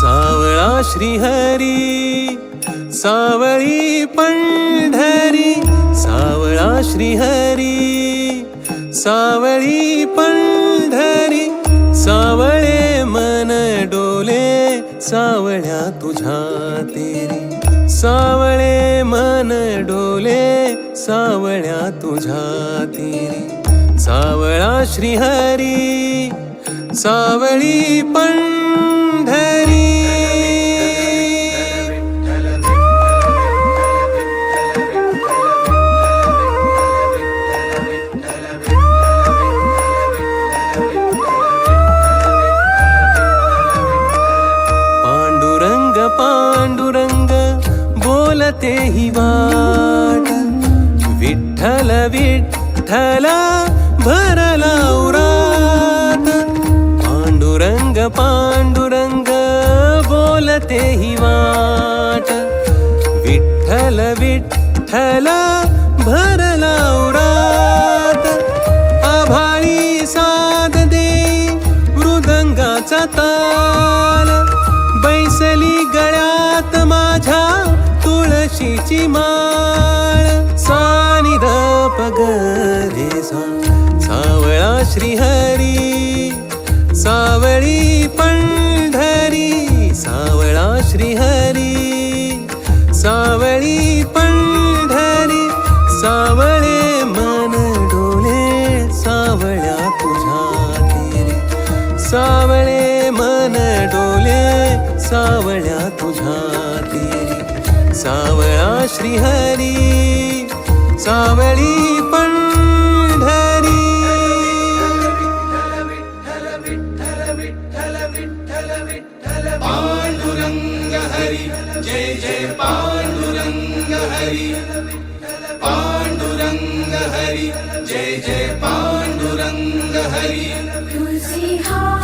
सावळा श्रीहरी सावळी पंढरी सावळा श्रीहरी सावळी पंढरी डोले सावळ्या तुझ्या तेरी. सावळे मन डोले सावळ्या तुझ्या तेरी. सावळा श्रीहरी सावळी पण तेही वाट. विठ्ठल विठ्ठल भरला उरात पांडुरंग पांडुरंग बोलतेही वाट. विठ्ठल विठ्ठल भरला उरात आभाळी साध दे मृदंगाचा ताल. बैसली गळ्यात माझ्या तुळशीची माळ. सानी पगरे सा सावळा श्रीहरी सावळी पंढरी सावळा श्रीहरी सावळी पंढरी सावळे मन डोले सावळ्या तुझ्या तेरे. सावळे मन डोले सावळ्या तुझ्या तेरी. सावळा श्रीहरी सावळी पंढरी. पांडुरंग हरी जय जय पांडुरंग हरी पांडुरंग जय जय पांडुरंग हा